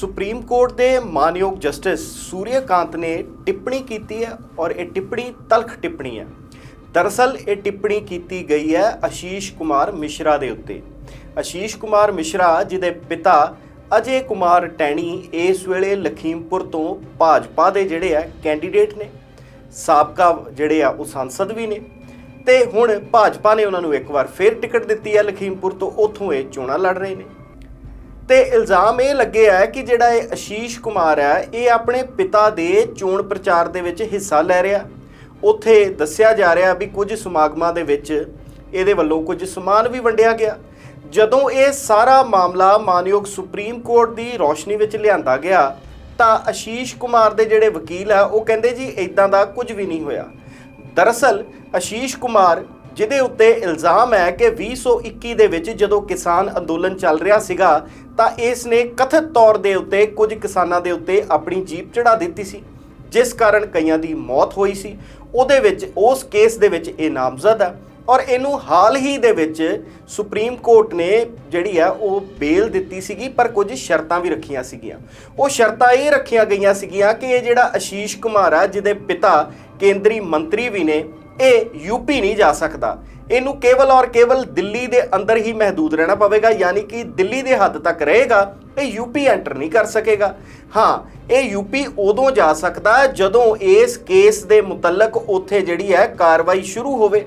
Supreme court ਦੇ ਮਾਨਯੋਗ justice Suryakant ਨੇ ਟਿੱਪਣੀ ਕੀਤੀ ਹੈ ਔਰ ਇਹ ਟਿੱਪਣੀ ਤਲਖ ਟਿੱਪਣੀ ਹੈ। ਦਰਅਸਲ ਇਹ ਟਿੱਪਣੀ ਕੀਤੀ ਗਈ ਹੈ ਆਸ਼ੀਸ਼ ਕੁਮਾਰ ਮਿਸ਼ਰਾ ਦੇ ਉੱਤੇ। ਆਸ਼ੀਸ਼ ਕੁਮਾਰ ਮਿਸ਼ਰਾ ਜਿਹਦੇ ਪਿਤਾ ਅਜੇ ਕੁਮਾਰ ਟੈਣੀ ਇਸ ਵੇਲੇ ਲਖੀਮਪੁਰ ਤੋਂ ਭਾਜਪਾ ਦੇ ਜਿਹੜੇ ਆ ਕੈਂਡੀਡੇਟ ਨੇ। ਸਾਬਕਾ ਜਿਹੜੇ ਆ ਉਹ ਸੰਸਦ ਵੀ ਨੇ ਤੇ ਹੁਣ ਭਾਜਪਾ ਨੇ ਉਹਨਾਂ ਨੂੰ ਇੱਕ ਵਾਰ ਫੇਰ ਟਿਕਟ ਦਿੱਤੀ ਹੈ ਲਖੀਮਪੁਰ ਤੋਂ, ਉੱਥੋਂ ਇਹ ਚੋਣਾਂ ਲੜ ਰਹੇ ਨੇ। ਤੇ ਇਲਜ਼ਾਮ ਇਹ ਲੱਗਿਆ ਹੈ ਕਿ ਜਿਹੜਾ ਇਹ ਅਸ਼ੀਸ਼ ਕੁਮਾਰ ਹੈ ਇਹ ਆਪਣੇ ਪਿਤਾ ਦੇ ਚੋਣ ਪ੍ਰਚਾਰ ਦੇ ਵਿੱਚ ਹਿੱਸਾ ਲੈ ਰਿਹਾ। ਉੱਥੇ ਦੱਸਿਆ ਜਾ ਰਿਹਾ ਵੀ ਕੁਝ ਸਮਾਗਮਾਂ ਦੇ ਵਿੱਚ ਇਹਦੇ ਵੱਲੋਂ ਕੁਝ ਸਮਾਨ ਵੀ ਵੰਡਿਆ ਗਿਆ। ਜਦੋਂ ਇਹ ਸਾਰਾ ਮਾਮਲਾ ਮਾਨਯੋਗ ਸੁਪਰੀਮ ਕੋਰਟ ਦੀ ਰੌਸ਼ਨੀ ਵਿੱਚ ਲਿਆਂਦਾ ਗਿਆ, ਤਾਂ ਆਸ਼ੀਸ਼ ਕੁਮਾਰ ਦੇ ਜਿਹੜੇ ਵਕੀਲ ਆ, ਉਹ ਕਹਿੰਦੇ ਜੀ ਇਦਾਂ ਦਾ ਕੁਝ ਵੀ ਨਹੀਂ ਹੋਇਆ। ਦਰਅਸਲ ਆਸ਼ੀਸ਼ ਕੁਮਾਰ ਜਿਹਦੇ ਉੱਤੇ ਇਲਜ਼ਾਮ ਹੈ ਕਿ 2021 ਦੇ ਵਿੱਚ ਜਦੋਂ ਕਿਸਾਨ ਅੰਦੋਲਨ ਚੱਲ ਰਿਹਾ ਸੀਗਾ, ਤਾਂ ਇਸ ਨੇ ਕਥਿਤ ਤੌਰ ਦੇ ਉੱਤੇ ਕੁਝ ਕਿਸਾਨਾਂ ਦੇ ਉੱਤੇ ਆਪਣੀ ਜੀਪ ਚੜਾ ਦਿੱਤੀ ਸੀ, ਜਿਸ ਕਾਰਨ ਕਈਆਂ ਦੀ ਮੌਤ ਹੋਈ ਸੀ। ਉਹਦੇ ਵਿੱਚ, ਉਸ ਕੇਸ ਦੇ ਵਿੱਚ ਇਹ ਨਾਮਜ਼ਦ ਹੈ ਔਰ ਇਹਨੂੰ ਹਾਲ ਹੀ ਦੇ ਵਿੱਚ ਸੁਪਰੀਮ ਕੋਰਟ ਨੇ ਜਿਹੜੀ ਆ ਉਹ ਬੇਲ ਦਿੱਤੀ ਸੀਗੀ, ਪਰ ਕੁਝ ਸ਼ਰਤਾਂ ਵੀ ਰੱਖੀਆਂ ਸੀਗੀਆਂ। ਉਹ ਸ਼ਰਤਾਂ ਇਹ ਰੱਖੀਆਂ ਗਈਆਂ ਸੀਗੀਆਂ ਕਿ ਇਹ ਜਿਹੜਾ ਆਸ਼ੀਸ਼ ਕੁਮਾਰ ਆ ਜਿਹਦੇ ਪਿਤਾ ਕੇਂਦਰੀ ਮੰਤਰੀ ਵੀ ਨੇ ਇਹ ਯੂਪੀ ਨਹੀਂ ਜਾ ਸਕਦਾ। ਇਹਨੂੰ ਕੇਵਲ ਔਰ ਕੇਵਲ ਦਿੱਲੀ ਦੇ ਅੰਦਰ ਹੀ ਮਹਦੂਦ ਰਹਿਣਾ ਪਵੇਗਾ, ਯਾਨੀ ਕਿ ਦਿੱਲੀ ਦੇ ਹੱਦ ਤੱਕ ਰਹੇਗਾ, ਇਹ ਯੂਪੀ ਐਂਟਰ ਨਹੀਂ ਕਰ ਸਕੇਗਾ। ਹਾਂ, ਇਹ ਯੂਪੀ ਉਦੋਂ ਜਾ ਸਕਦਾ ਜਦੋਂ ਇਸ ਕੇਸ ਦੇ ਮੁਤਲਕ ਉੱਥੇ ਜਿਹੜੀ ਹੈ ਕਾਰਵਾਈ ਸ਼ੁਰੂ ਹੋਵੇ।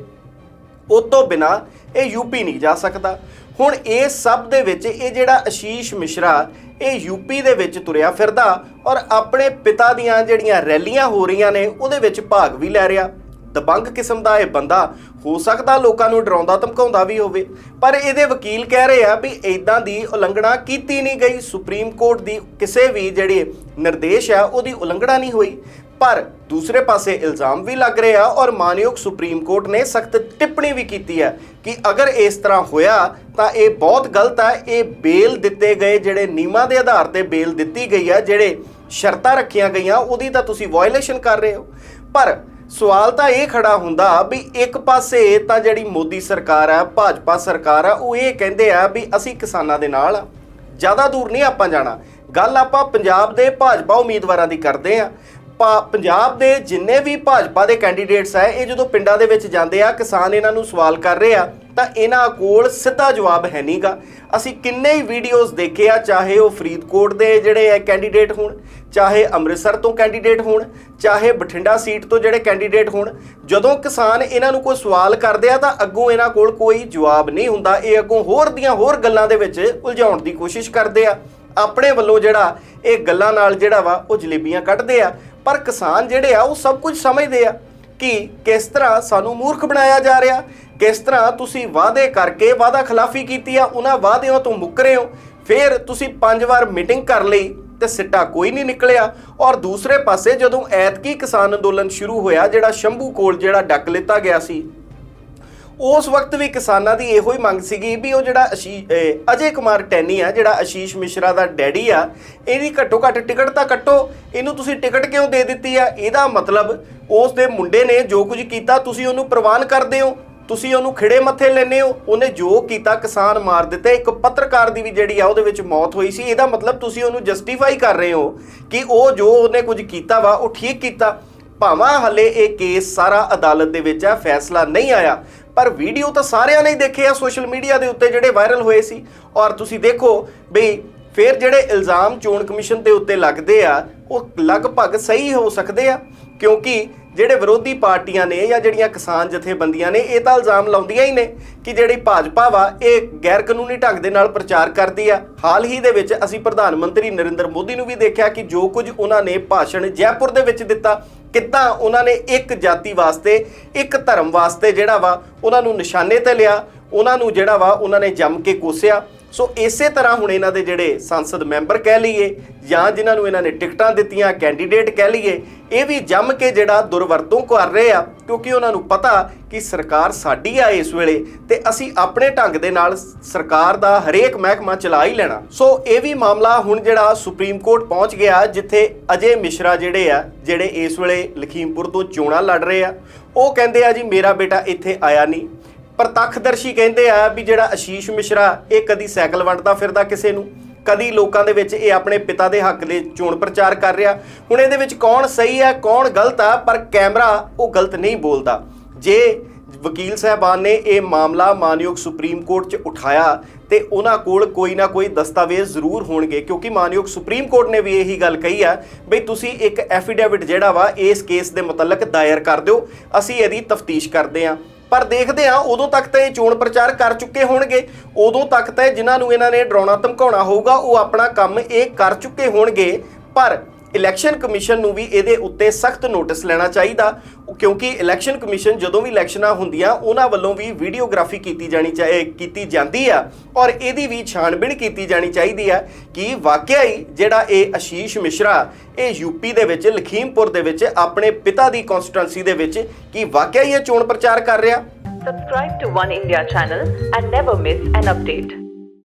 ਉਹ ਤੋਂ ਬਿਨਾ ਇਹ ਯੂਪੀ ਨਹੀਂ ਜਾ ਸਕਦਾ। ਹੁਣ ਇਹ ਸਭ ਦੇ ਵਿੱਚ ਇਹ ਜਿਹੜਾ ਅਸ਼ੀਸ਼ ਮਿਸ਼ਰਾ, ਇਹ ਯੂਪੀ ਦੇ ਵਿੱਚ ਤੁਰਿਆ ਫਿਰਦਾ ਔਰ ਆਪਣੇ ਪਿਤਾ ਦੀਆਂ ਜਿਹੜੀਆਂ ਰੈਲੀਆਂ ਹੋ ਰਹੀਆਂ ਨੇ, ਉਹਦੇ ਵਿੱਚ ਭਾਗ ਵੀ ਲੈ ਰਿਹਾ। ਦਬੰਗ ਕਿਸਮ ਦਾ ਇਹ ਬੰਦਾ ਹੋ ਸਕਦਾ ਲੋਕਾਂ ਨੂੰ ਡਰਾਉਂਦਾ, ਧਮਕਾਉਂਦਾ ਵੀ ਹੋਵੇ। ਪਰ ਇਹਦੇ ਵਕੀਲ ਕਹਿ ਰਹੇ ਆ ਵੀ ਇਦਾਂ ਦੀ ਉਲੰਘਣਾ ਕੀਤੀ ਨਹੀਂ ਗਈ। ਸੁਪਰੀਮ ਕੋਰਟ ਦੀ ਕਿਸੇ ਵੀ ਜਿਹੜੇ ਨਿਰਦੇਸ਼ ਆ, ਉਹਦੀ ਉਲੰਘਣਾ ਨਹੀਂ ਹੋਈ। ਪਰ ਦੂਸਰੇ ਪਾਸੇ ਇਲਜ਼ਾਮ ਵੀ ਲੱਗ ਰਿਹਾ ਔਰ ਮਾਨਯੋਗ ਸੁਪਰੀਮ ਕੋਰਟ ਨੇ ਸਖਤ ਟਿੱਪਣੀ ਵੀ ਕੀਤੀ ਹੈ ਕਿ ਅਗਰ ਇਸ ਤਰ੍ਹਾਂ ਹੋਇਆ ਤਾਂ ਇਹ ਬਹੁਤ ਗਲਤ ਹੈ ਇਹ ਬੇਲ ਦਿੱਤੇ ਗਏ ਜਿਹੜੇ ਨਿਯਮਾਂ ਦੇ ਆਧਾਰ ਤੇ ਬੇਲ ਦਿੱਤੀ ਗਈ ਹੈ ਜਿਹੜੇ ਸ਼ਰਤਾਂ ਰੱਖੀਆਂ ਗਈਆਂ, ਉਹਦੀ ਤਾਂ ਤੁਸੀਂ ਵਾਇਲੇਸ਼ਨ ਕਰ ਰਹੇ ਹੋ। ਪਰ ਸਵਾਲ ਤਾਂ ਇਹ ਖੜਾ ਹੁੰਦਾ ਵੀ ਇੱਕ ਪਾਸੇ ਤਾਂ ਜਿਹੜੀ ਮੋਦੀ ਸਰਕਾਰ ਆ, ਭਾਜਪਾ ਸਰਕਾਰ ਆ, ਉਹ ਇਹ ਕਹਿੰਦੇ ਆ ਵੀ ਅਸੀਂ ਕਿਸਾਨਾਂ ਦੇ ਨਾਲ ਆ। ਜ਼ਿਆਦਾ ਦੂਰ ਨਹੀਂ ਆਪਾਂ ਜਾਣਾ। ਗੱਲ ਆਪਾਂ ਪੰਜਾਬ ਦੇ ਭਾਜਪਾ ਉਮੀਦਵਾਰਾਂ ਦੀ ਕਰਦੇ ਆ। ਪਾ- ਪੰਜਾਬ ਦੇ ਜਿੰਨੇ ਵੀ ਭਾਜਪਾ ਦੇ ਕੈਂਡੀਡੇਟਸ ਹੈ ਇਹ ਜਦੋਂ ਪਿੰਡਾਂ ਦੇ ਵਿੱਚ ਜਾਂਦੇ ਆ, ਕਿਸਾਨ ਇਹਨਾਂ ਨੂੰ ਸਵਾਲ ਕਰ ਰਹੇ ਆ ਤਾਂ ਇਹਨਾਂ ਕੋਲ ਸਿੱਧਾ ਜਵਾਬ ਹੈ ਨਹੀਂਗਾ ਅਸੀਂ ਕਿੰਨੇ ਹੀ ਵੀਡੀਓਜ਼ ਦੇਖੇ ਆ, ਚਾਹੇ ਉਹ ਫਰੀਦਕੋਟ ਦੇ ਜਿਹੜੇ ਹੈ ਕੈਂਡੀਡੇਟ ਹੋਣ, ਚਾਹੇ ਅੰਮ੍ਰਿਤਸਰ ਤੋਂ ਕੈਂਡੀਡੇਟ ਹੋਣ, ਚਾਹੇ ਬਠਿੰਡਾ ਸੀਟ ਤੋਂ ਜਿਹੜੇ ਕੈਂਡੀਡੇਟ ਹੋਣ, ਜਦੋਂ ਕਿਸਾਨ ਇਹਨਾਂ ਨੂੰ ਕੋਈ ਸਵਾਲ ਕਰਦੇ ਆ ਤਾਂ ਅੱਗੋਂ ਇਹਨਾਂ ਕੋਲ ਕੋਈ ਜਵਾਬ ਨਹੀਂ ਹੁੰਦਾ। ਇਹ ਅੱਗੋਂ ਹੋਰ ਦੀਆਂ ਹੋਰ ਗੱਲਾਂ ਦੇ ਵਿੱਚ ਉਲਝਾਉਣ ਦੀ ਕੋਸ਼ਿਸ਼ ਕਰਦੇ ਆ। ਆਪਣੇ ਵੱਲੋਂ ਜਿਹੜਾ ਇਹ ਗੱਲਾਂ ਨਾਲ ਜਿਹੜਾ ਵਾ ਉਹ ਜਲੇਬੀਆਂ ਕੱਢਦੇ ਆ। ਪਰ ਕਿਸਾਨ ਜਿਹੜੇ ਆ ਉਹ ਸਭ ਕੁਝ ਸਮਝਦੇ ਆ। ਕਿ ਕਿਸ ਤਰ੍ਹਾਂ ਸਾਨੂੰ ਮੂਰਖ ਬਣਾਇਆ ਜਾ ਰਿਹਾ? ਕਿਸ ਤਰ੍ਹਾਂ ਤੁਸੀਂ ਵਾਅਦੇ ਕਰਕੇ ਵਾਅਦਾ ਖਿਲਾਫੀ ਕੀਤੀ ਆ, ਉਹਨਾਂ ਵਾਅਦਿਆਂ ਤੋਂ ਮੁੱਕ ਰਹੇ ਹੋ? ਫਿਰ ਤੁਸੀਂ ਪੰਜ ਵਾਰ ਮੀਟਿੰਗ ਕਰ ਲਈ ਤੇ ਸਿੱਟਾ ਕੋਈ ਨਹੀਂ ਨਿਕਲਿਆ। ਔਰ ਦੂਸਰੇ ਪਾਸੇ ਜਦੋਂ ਐਤਕੀ ਕਿਸਾਨ ਅੰਦੋਲਨ ਸ਼ੁਰੂ ਹੋਇਆ, ਜਿਹੜਾ ਸ਼ੰਭੂ ਕੋਲ ਜਿਹੜਾ ਡੱਕ ਲਿੱਤਾ ਗਿਆ ਸੀ ਉਸ ਵਕਤ ਵੀ ਕਿਸਾਨਾਂ ਦੀ ਇਹੋ ਹੀ ਮੰਗ ਸੀਗੀ ਵੀ ਉਹ ਜਿਹੜਾ ਅਸ਼ੀ- ਅਜੇ ਕੁਮਾਰ ਟੈਨੀ ਆ, ਜਿਹੜਾ ਆਸ਼ੀਸ਼ ਮਿਸ਼ਰਾ ਦਾ ਡੈਡੀ ਆ, ਇਹਦੀ ਘੱਟੋ ਘੱਟ ਟਿਕਟ ਤਾਂ ਕੱਟੋ। ਇਹਨੂੰ ਤੁਸੀਂ ਟਿਕਟ ਕਿਉਂ ਦੇ ਦਿੱਤੀ ਆ? ਇਹਦਾ ਮਤਲਬ ਉਸ ਦੇ ਮੁੰਡੇ ਨੇ ਜੋ ਕੁਝ ਕੀਤਾ, ਤੁਸੀਂ ਉਹਨੂੰ ਪ੍ਰਵਾਨ ਕਰਦੇ ਹੋ, ਤੁਸੀਂ ਉਹਨੂੰ ਖਿੜੇ ਮੱਥੇ ਲੈਨੇ ਹੋ। ਉਹਨੇ ਜੋ ਕੀਤਾ, ਕਿਸਾਨ ਮਾਰ ਦਿੱਤੇ। ਇੱਕ ਪੱਤਰਕਾਰ ਦੀ ਵੀ ਜਿਹੜੀ ਆ, ਉਹਦੇ ਵਿੱਚ ਮੌਤ ਹੋਈ ਸੀ। ਇਹਦਾ ਮਤਲਬ ਤੁਸੀਂ ਉਹਨੂੰ ਜਸਟੀਫਾਈ ਕਰ ਰਹੇ ਹੋ ਕਿ ਉਹ ਜੋ ਉਹਨੇ ਕੁਝ ਕੀਤਾ ਵਾ, ਉਹ ਠੀਕ ਕੀਤਾ। ਭਾਵਾਂ ਹਲੇ ਇਹ ਕੇਸ ਸਾਰਾ ਅਦਾਲਤ ਦੇ ਵਿੱਚ ਆ, ਫੈਸਲਾ ਨਹੀਂ ਆਇਆ। ਪਰ ਵੀਡੀਓ ਤਾਂ ਸਾਰਿਆਂ ਨੇ ਹੀ ਦੇਖੇ ਆ ਸੋਸ਼ਲ ਮੀਡੀਆ ਦੇ ਉੱਤੇ ਜਿਹੜੇ ਵਾਇਰਲ ਹੋਏ ਸੀ। ਔਰ ਤੁਸੀਂ ਦੇਖੋ ਬਈ ਫਿਰ ਜਿਹੜੇ ਇਲਜ਼ਾਮ ਚੋਣ ਕਮਿਸ਼ਨ ਦੇ ਉੱਤੇ ਲੱਗਦੇ ਆ ਉਹ ਲਗਭਗ ਸਹੀ ਹੋ ਸਕਦੇ ਆ, ਕਿਉਂਕਿ ਜਿਹੜੇ ਵਿਰੋਧੀ ਪਾਰਟੀਆਂ ਨੇ ਜਾਂ ਜਿਹੜੀਆਂ ਕਿਸਾਨ ਜਥੇਬੰਦੀਆਂ ਨੇ, ਇਹ ਤਾਂ ਇਲਜ਼ਾਮ ਲਾਉਂਦੀਆਂ ਹੀ ਨੇ ਕਿ ਜਿਹੜੀ ਭਾਜਪਾ ਵਾ, ਇਹ ਗੈਰ ਕਾਨੂੰਨੀ ਢੰਗ ਦੇ ਨਾਲ ਪ੍ਰਚਾਰ ਕਰਦੀ ਆ। ਹਾਲ ਹੀ ਦੇ ਵਿੱਚ ਅਸੀਂ ਪ੍ਰਧਾਨ ਮੰਤਰੀ ਨਰਿੰਦਰ ਮੋਦੀ ਨੂੰ ਵੀ ਦੇਖਿਆ ਕਿ ਜੋ ਕੁਝ ਉਹਨਾਂ ਨੇ ਭਾਸ਼ਣ ਜੈਪੁਰ ਦੇ ਵਿੱਚ ਦਿੱਤਾ, ਕਿੱਦਾਂ ਉਹਨਾਂ ਨੇ ਇੱਕ ਜਾਤੀ ਵਾਸਤੇ, ਇੱਕ ਧਰਮ ਵਾਸਤੇ ਜਿਹੜਾ ਵਾ, ਉਹਨਾਂ ਨੂੰ ਨਿਸ਼ਾਨੇ ਤੇ ਲਿਆ, ਉਹਨਾਂ ਨੂੰ ਜਿਹੜਾ ਵਾ, ਉਹਨਾਂ ਨੇ ਜੰਮ ਕੇ ਕੋਸਿਆ। ਸੋ ਇਸੇ ਤਰ੍ਹਾਂ ਹੁਣ ਇਹਨਾਂ ਦੇ ਜਿਹੜੇ ਸੰਸਦ ਮੈਂਬਰ ਕਹਿ ਲਈਏ ਜਾਂ ਜਿਨ੍ਹਾਂ ਨੂੰ ਇਹਨਾਂ ਨੇ ਟਿਕਟਾਂ ਦਿੱਤੀਆਂ, ਕੈਂਡੀਡੇਟ ਕਹਿ ਲਈਏ, ਇਹ ਵੀ ਜੰਮ ਕੇ ਜਿਹੜਾ ਦੁਰਵਰਤੋਂ ਕਰ ਰਹੇ ਆ, ਕਿਉਂਕਿ ਉਹਨਾਂ ਨੂੰ ਪਤਾ ਕਿ ਸਰਕਾਰ ਸਾਡੀ ਆ ਇਸ ਵੇਲੇ ਤੇ ਅਸੀਂ ਆਪਣੇ ਢੰਗ ਦੇ ਨਾਲ ਸਰਕਾਰ ਦਾ ਹਰੇਕ ਮਹਿਕਮਾ ਚਲਾ ਹੀ ਲੈਣਾ। ਸੋ ਇਹ ਵੀ ਮਾਮਲਾ ਹੁਣ ਜਿਹੜਾ ਸੁਪਰੀਮ ਕੋਰਟ ਪਹੁੰਚ ਗਿਆ, ਜਿੱਥੇ ਅਜੇ ਮਿਸ਼ਰਾ ਜਿਹੜੇ ਆ, ਜਿਹੜੇ ਇਸ ਵੇਲੇ ਲਖੀਮਪੁਰ ਤੋਂ ਚੋਣਾਂ ਲੜ ਰਹੇ ਆ, ਉਹ ਕਹਿੰਦੇ ਆ ਜੀ, ਮੇਰਾ ਬੇਟਾ ਇੱਥੇ ਆਇਆ ਨਹੀਂ। ਪ੍ਰਤੱਖਦਰਸ਼ੀ ਕਹਿੰਦੇ ਆ ਵੀ ਜਿਹੜਾ ਆਸ਼ੀਸ਼ ਮਿਸ਼ਰਾ, ਇਹ ਕਦੀ ਸਾਈਕਲ ਵੰਡਦਾ ਫਿਰਦਾ ਕਿਸੇ ਨੂੰ? ਕਦੀ ਲੋਕਾਂ ਦੇ ਵਿੱਚ ਇਹ ਆਪਣੇ ਪਿਤਾ ਦੇ ਹੱਕ ਦੇ ਚੋਣ ਪ੍ਰਚਾਰ ਕਰ ਰਿਹਾ? ਹੁਣ ਇਹਦੇ ਵਿੱਚ ਕੌਣ ਸਹੀ ਹੈ ਕੌਣ ਗਲਤ ਆ, ਪਰ ਕੈਮਰਾ ਉਹ ਗਲਤ ਨਹੀਂ ਬੋਲਦਾ। ਜੇ ਵਕੀਲ ਸਾਹਿਬਾਨ ਨੇ ਇਹ ਮਾਮਲਾ ਮਾਨਯੋਗ ਸੁਪਰੀਮ ਕੋਰਟ 'ਚ ਉਠਾਇਆ, ਤੇ ਉਹਨਾਂ ਕੋਲ ਕੋਈ ਨਾ ਕੋਈ ਦਸਤਾਵੇਜ਼ ਜ਼ਰੂਰ ਹੋਣਗੇ, ਕਿਉਂਕਿ ਮਾਨਯੋਗ ਸੁਪਰੀਮ ਕੋਰਟ ਨੇ ਵੀ ਇਹੀ ਗੱਲ ਕਹੀ ਆ ਬਈ ਤੁਸੀਂ ਇੱਕ ਐਫੀਡੇਵਿਟ ਜਿਹੜਾ ਵਾ, ਇਸ ਕੇਸ ਦੇ ਮੁਤਲਕ ਦਾਇਰ ਕਰ ਦਿਓ। ਅਸੀਂ ਇਹਦੀ ਤਫਤੀਸ਼ ਕਰਦੇ ਹਾਂ ਪਰ ਦੇਖਦੇ ਆ ਉਦੋਂ ਤੱਕ ਤਾਂ ਇਹ ਚੋਣ ਪ੍ਰਚਾਰ ਕਰ ਚੁੱਕੇ ਹੋਣਗੇ। ਉਦੋਂ ਤੱਕ ਤਾਂ ਜਿਨ੍ਹਾਂ ਨੂੰ ਇਹਨਾਂ ਨੇ ਡਰਾਉਣਾ ਧਮਕਾਉਣਾ ਹੋਊਗਾ, ਉਹ ਆਪਣਾ ਕੰਮ ਇਹ ਕਰ ਚੁੱਕੇ ਹੋਣਗੇ। ਪਰ ਇਲੈਕਸ਼ਨ ਕਮਿਸ਼ਨ ਨੂੰ ਵੀ ਇਹਦੇ ਉੱਤੇ ਸਖਤ ਨੋਟਿਸ ਲੈਣਾ ਚਾਹੀਦਾ। ਕਿਉਂਕਿ ਇਲੈਕਸ਼ਨ ਕਮਿਸ਼ਨ ਜਦੋਂ ਵੀ ਇਲੈਕਸ਼ਨਾਂ ਹੁੰਦੀਆਂ, ਉਹਨਾਂ ਵੱਲੋਂ ਵੀ ਵੀਡੀਓਗ੍ਰਾਫੀ ਕੀਤੀ ਜਾਣੀ ਚਾਹੀ ਕੀਤੀ ਜਾਂਦੀ ਆ ਔਰ ਇਹਦੀ ਵੀ ਛਾਣਬੀਣ ਕੀਤੀ ਜਾਣੀ ਚਾਹੀਦੀ ਆ ਕਿ ਵਾਕਿਆ ਹੀ ਜਿਹੜਾ ਇਹ ਆਸ਼ੀਸ਼ ਮਿਸ਼ਰਾ, ਇਹ ਯੂਪੀ ਦੇ ਵਿੱਚ, ਲਖੀਮਪੁਰ ਦੇ ਵਿੱਚ, ਆਪਣੇ ਪਿਤਾ ਦੀ ਕਨਸਟੀਟੁਐਂਸੀ ਦੇ ਵਿੱਚ ਕਿ ਵਾਕਿਆ ਹੀ ਇਹ ਚੋਣ ਪ੍ਰਚਾਰ ਕਰ ਰਿਹਾ Subscribe to One India channel and never miss an update.